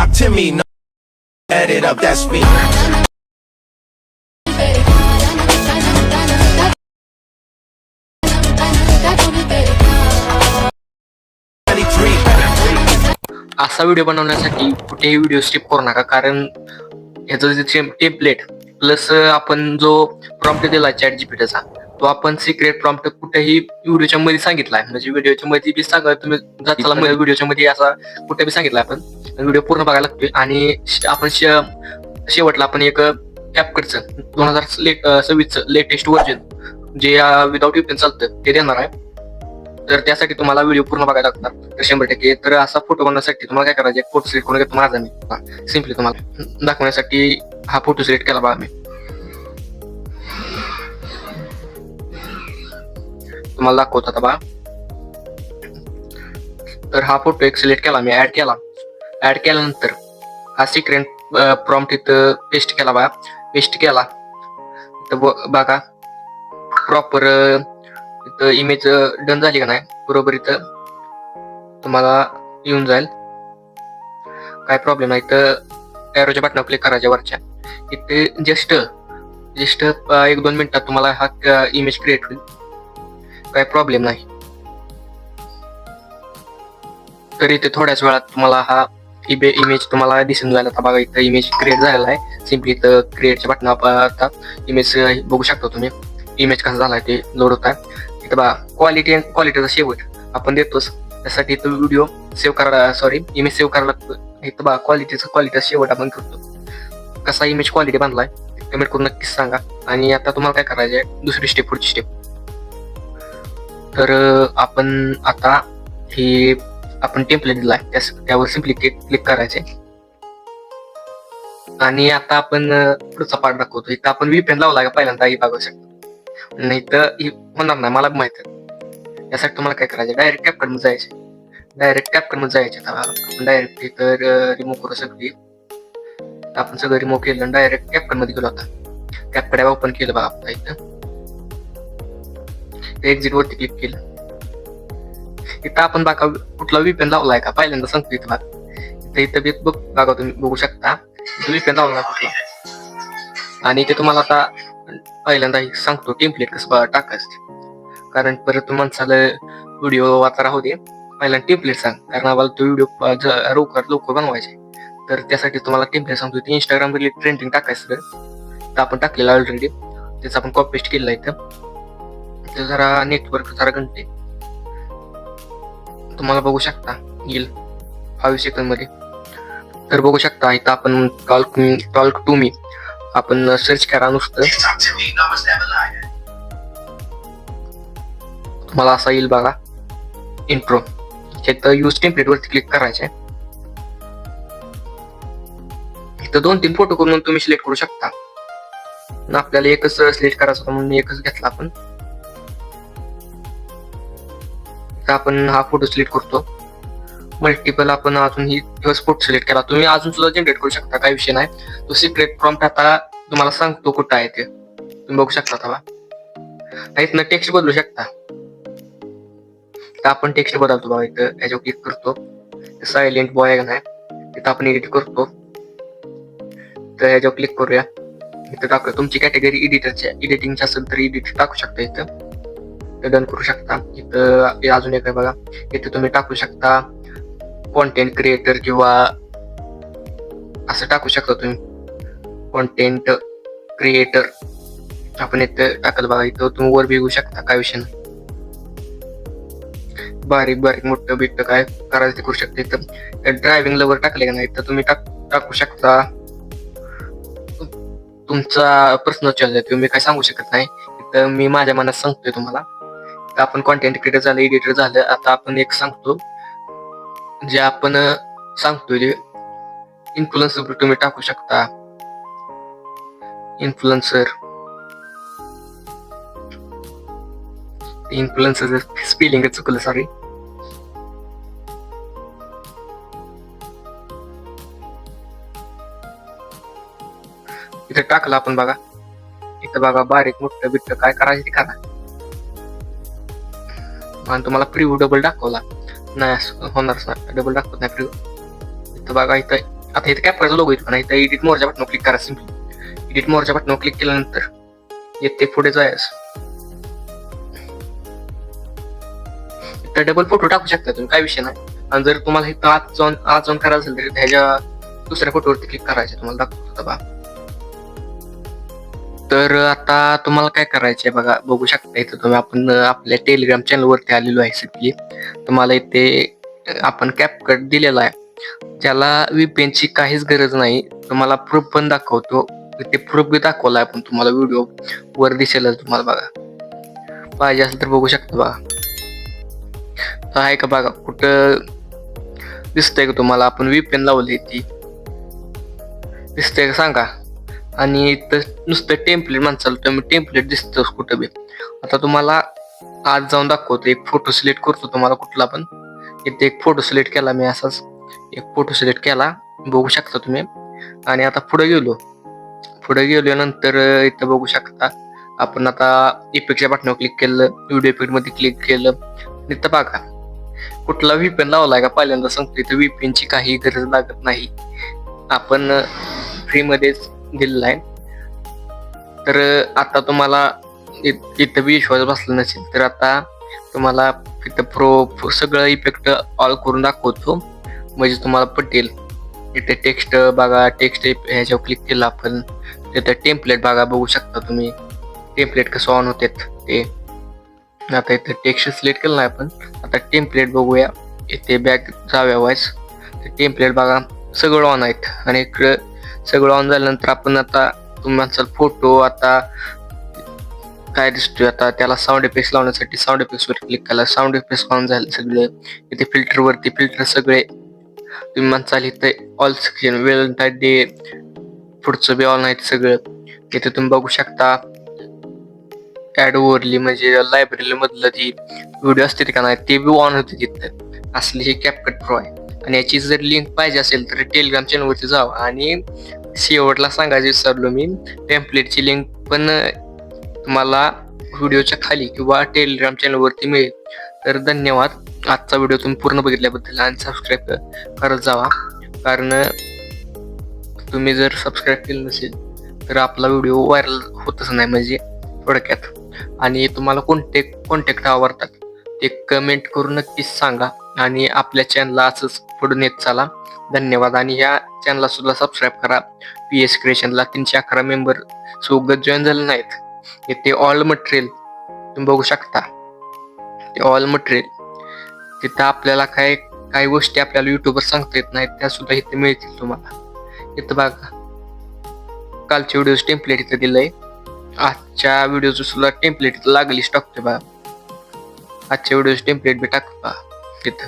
Talk to me, no. Add it up, that's me. असा video बनवण्यासाठी कुठेही video skip करू नका कारण ह्याचं जे टेम्पलेट प्लस आपण जो प्रॉम्प्ट दिला चॅट जीपीटीचा तो आपण सिक्रेट प्रॉम्प्ट कुठेही व्हिडिओच्या मध्ये सांगितलाय म्हणजे व्हिडिओच्या मध्ये बी सांगा तुम्ही जाताला व्हिडिओच्या मध्ये असा कुठे बी सांगितला आपण. व्हिडिओ पूर्ण बघायला लागतोय. आणि आपण शेवटला आपण एक कॅपकटचं दोन हजार सव्वीसचं लेटेस्ट व्हर्जन जे विदाउट युपीएन चालतं ते देणार आहे. तर त्यासाठी तुम्हाला व्हिडिओ पूर्ण बघायला लागणार. तर शंभर टक्के. तर असा फोटो बनवण्यासाठी तुम्हाला काय करायचं? फोटो सिलेक्ट करून घेतो माझा मी. सिम्पली तुम्हाला दाखवण्यासाठी हा फोटो सिलेक्ट केला बघा मी तुम्हाला दाखवतात आता तर हा फोटो एक सिलेक्ट केला मी ऍड केला. ऍड केल्यानंतर हा सिक्रेट प्रॉम्प्ट इथं पेस्ट केला बा पेस्ट केला. तर बघा. प्रॉपर इथं इमेज डन झाली का नाही? बरोबर इथं तुम्हाला येऊन जाईल. काय प्रॉब्लेम नाही. तर एरोच्या बटनावर क्लिक करायच्या वरच्या. इथे जस्ट जस्ट एक दोन मिनिटात तुम्हाला हा इमेज क्रिएट होईल. काय प्रॉब्लेम नाही. तर इथे थोड्याच वेळात तुम्हाला हा इबे इमेज तुम्हाला दिसून जायला आता बघा इथं इमेज क्रिएट झालेला आहे. सिम्पली इथं क्रिएटच्या बटनावर आता इमेज बघू शकता तुम्ही. इमेज कसा झाला ते लोड होत आहे. इथं बघा क्वालिटी अँड क्वालिटीचा शेवट आपण देतोच. त्यासाठी इथं व्हिडिओ सेव्ह करायला सॉरी इमेज सेव्ह करायला लागतो इथं बघा क्वालिटीचा क्वालिटीचा शेवट आपण करतो. कसा इमेज क्वालिटी बांधलाय कमेंट करून नक्कीच सांगा. आणि आता तुम्हाला काय करायचं आहे दुसरी स्टेप पुढची स्टेप तर आपण आता हे आपण टेम्पलेट दिला त्यास त्यावर सिम्पली क्लिक करायचे. आणि आता आपण पुढचा पार्ट दाखवतो. इथं आपण व्हीपीएन लावला का पहिल्यांदा ही बघू शकतो. नाही तर ही होणार नाही मला माहीत आहे. यासाठी तुम्हाला काय करायचं? डायरेक्ट कॅपकटमध्ये जायचे. डायरेक्ट कॅपकटमध्ये जायचे. आपण डायरेक्ट इथं रिमूव्ह करू सगळी आपण सगळं रिमूव्ह केलं डायरेक्ट कॅपकटमध्ये गेलो आता. कड्या ओपन केलं बघा आपला इथं. एक्झिट वरती क्लिक केलं. इथं आपण बघा कुठला विपेन लावलाय का? पहिल्यांदा सांगतो इथं बघा. इथं इथं बी बघ बघा तुम्ही बघू शकता. इथं विपेन लावला कुठला? आणि ते तुम्हाला आता पहिल्यांदा सांगतो टेम्पलेट कसं टाकायचं. कारण परत माणसाला व्हिडिओ आता राहू दे. पहिल्यांदा टेम्पलेट सांग. कारण आम्हाला तो व्हिडिओ लवकर लवकर बनवायचे तर त्यासाठी तुम्हाला टेम्पलेट सांगतो. ते इंस्टाग्राम ट्रेंडिंग टाकायचं. तर आपण टाकलेलं ऑलरेडी त्याचं आपण कॉपी पेस्ट केलं इथं. ते जरा नेटवर्क जरा घंटे. तुम्हाला बघू शकता येईल फाईव्ह सेकंडमध्ये. तर बघू शकता इथं आपण टॉल्क टॉल्क टू मी. आपण सर्च करा नुसतं. तुम्हाला असा येईल बघा. इंट्रो इथं यूज टेम्पलेट वरती क्लिक करायचे इथं दोन तीन फोटो करून तुम्ही सिलेक्ट करू शकता. आपल्याला एकच सिलेक्ट करायचं म्हणून एकच घेतला आपण. इथं आपण हा फोटो सिलेक्ट करतो. मल्टिपल आपण अजून ही फोटो सिलेक्ट केला. तुम्ही अजून सुद्धा जनरेट करू शकता काही विषय नाही. तो सिक्रेट प्रॉम्प्ट आता तुम्हाला सांगतो कुठं आहे ते. तुम्ही बघू शकता त्याला इथनं टेक्स्ट बदलू शकता. तर आपण टेक्स्ट बदलतो बघा इथं याच्यावर क्लिक करतो. सायलेंट बॉय आहे नाही तिथं आपण एडिट करतो. तर याच्यावर क्लिक करूया. इथं टाकूया. तुमची कॅटेगरी एडिटरच्या एडिटिंगची असेल तर एडिट टाकू शकता इथं. डन करू शकता. इथं अजून एक आहे बघा. इथं तुम्ही टाकू शकता. कॉन्टेंट क्रिएटर किंवा असं टाकू शकता तुम्ही. कॉन्टेंट क्रिएटर आपण इथं टाकलं बघा. इथं तुम्ही वर बिघू शकता. काय विषय नाही. बारीक बारीक मोठं बिट्ट काय करायचं ते करू शकता. इथं ड्रायव्हिंग लवर टाकले का नाही? तर तुम्ही टाक टाकू शकता. तुमचा पर्सनल चॉईस आहे. तुम्ही काय सांगू शकत नाही. इथं मी माझ्या मनात सांगतोय तुम्हाला. आपण कॉन्टेंट क्रिएटर झालं एडिटर झालं आता आपण एक सांगतो जे आपण सांगतो जे इन्फ्लुएन्सर तुम्ही टाकू शकता. इन्फ्लुएन्सर इन्फ्लुएन्सर स्पेलिंग चुकलं सॉरी इथं टाकलं आपण बघा. इथं बघा बारीक मोठं बिट्ट काय करायचं ते करा. आणि तुम्हाला प्रिव्ह डबल दाखवला. नाही असं होणारच नाही डबल दाखवत नाही प्रिव्ह इथं बघा इथं आता इथे कॅपचा लोगो येतो नाही इथं एडिट मोरच्या बटन क्लिक करा सिम्पली एडिट मोरच्या बटन क्लिक केल्यानंतर येते पुढे जायस तर डबल फोटो टाकू शकता तुम्ही काय विषय नाही. आणि जर तुम्हाला इथं आज जाऊन आज जाऊन करायचं असेल तर ह्याच्या दुसऱ्या फोटोवरती क्लिक करायचं तुम्हाला दाखवतो बा तर आता तुम्हाला काय करायचंय बघा बघू शकता इथं तुम्ही. आपण आपल्या टेलिग्राम चॅनलवरती आलेलो आहे सगळी. तुम्हाला इथे आपण कॅपकट दिलेला आहे. ज्याला VPN काहीच गरज नाही. तुम्हाला प्रूफ पण दाखवतो. ते प्रूफ बी आहे आपण तुम्हाला व्हिडिओ वर दिसेलच तुम्हाला बघा. पाहिजे असेल तर बघू शकता बघा. आहे का बघा कुठं दिसतंय का तुम्हाला? आपण व्हीपीएन लावली ती. दिसतंय का? सांगा. आणि तर नुसतं टेम्पलेट माणसाला तुम्ही टेम्पलेट दिसतोच कुठं बी. आता तुम्हाला आज जाऊन दाखवतो एक फोटो सिलेक्ट करतो तुम्हाला कुठला पण. इथे एक फोटो सिलेक्ट केला मी असाच. एक फोटो सिलेक्ट केला बघू शकता तुम्ही. आणि आता पुढे गेलो. पुढे गेल्यानंतर नंतर इथं बघू शकता. आपण आता इफेक्टच्या बटनावर क्लिक केलं व्हिडिओ इफेक्टमध्ये क्लिक केलं. इथं बघा. कुठला व्हीपीएन लावलाय का? पहिल्यांदा सांगतो इथं VPN काही गरज लागत नाही. आपण फ्रीमध्येच दिलेला आहे. तर आता तुम्हाला इथं बी विश्वास बसला नसेल तर आता तुम्हाला इथं प्रो सगळं इफेक्ट ऑल करून दाखवतो. म्हणजे तुम्हाला पटेल. इथे टेक्स्ट बघा टेक्स्ट ह्याच्यावर क्लिक केलं आपण तिथं टेम्पलेट बघा बघू शकता तुम्ही. टेम्पलेट कसं ऑन होतात ते. आता इथे टेक्स्ट सिलेक्ट केलं नाही आपण. आता टेम्पलेट बघूया. इथे बॅक जाव्या वाईस. टेम्पलेट बघा सगळं ऑन आहेत. आणि इकडं सगळं ऑन झाल्यानंतर आपण आता तुम्ही म्हणसाल फोटो आता काय दिसतोय आता? त्याला साऊंड इफेक्ट लावण्यासाठी साऊंड इफेक्ट वर क्लिक केला साऊंड इफेक्ट ऑन झाले सगळे. इथे फिल्टर वरती फिल्टर सगळे. तुम्ही म्हणसाल इथे ऑल स्क्रीन वेल डे पुढचं बी ऑन आहेत सगळं. इथे तुम्ही बघू शकता. ऍड ओवरली म्हणजे लायब्ररी मधलं ती व्हिडिओ असते का नाही ते बी ऑन होते तिथं. असली ही कॅपकट प्रो आहे. आणि याची जर लिंक पाहिजे असेल तर टेलिग्राम चॅनलवरती जावं. आणि शेवटला सांगायचं विसरलो मी. टेम्पलेटची लिंक पण तुम्हाला व्हिडिओच्या खाली किंवा टेलिग्राम चॅनलवरती मिळेल. तर धन्यवाद. आजचा व्हिडिओ तुम्ही पूर्ण बघितल्याबद्दल आणि सबस्क्राईब करत जावा. कारण तुम्ही जर सबस्क्राईब केलं नसेल तर आपला व्हिडिओ व्हायरल होतच नाही म्हणजे थोडक्यात. आणि तुम्हाला कोणते कॉन्टॅक्ट आवडतात ते कमेंट करून नक्कीच सांगा. आणि आपल्या चॅनलला असंच पुढून येत चाला. धन्यवाद. आणि ह्या चॅनलला सुद्धा सबस्क्राईब करा. पी एस क्रिएशनला तीनशे अकरा मेंबर सोबत जॉईन झाले नाहीत. इथे ऑल मटेरियल तुम्ही बघू शकता. ते ऑल मटेरियल तिथं आपल्याला काय काही गोष्टी आपल्याला युट्यूबवर सांगता येत नाहीत त्या सुद्धा इथे मिळतील तुम्हाला. इथं बघा. कालचे व्हिडिओ टेम्पलेट इथं दिलंय. आजच्या व्हिडिओचं सुद्धा टेम्पलेट इथं लागलीच टाकतोय बघा. आजच्या व्हिडिओज टेम्पलेट बी टाकतो बघा. तिथं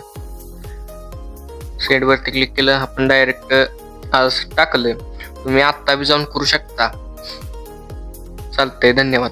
सेट क्लिक केलं आपण डायरेक्ट आज टाकलं. तुम्ही आत्ता बी जाऊन करू शकता. चालतंय धन्यवाद.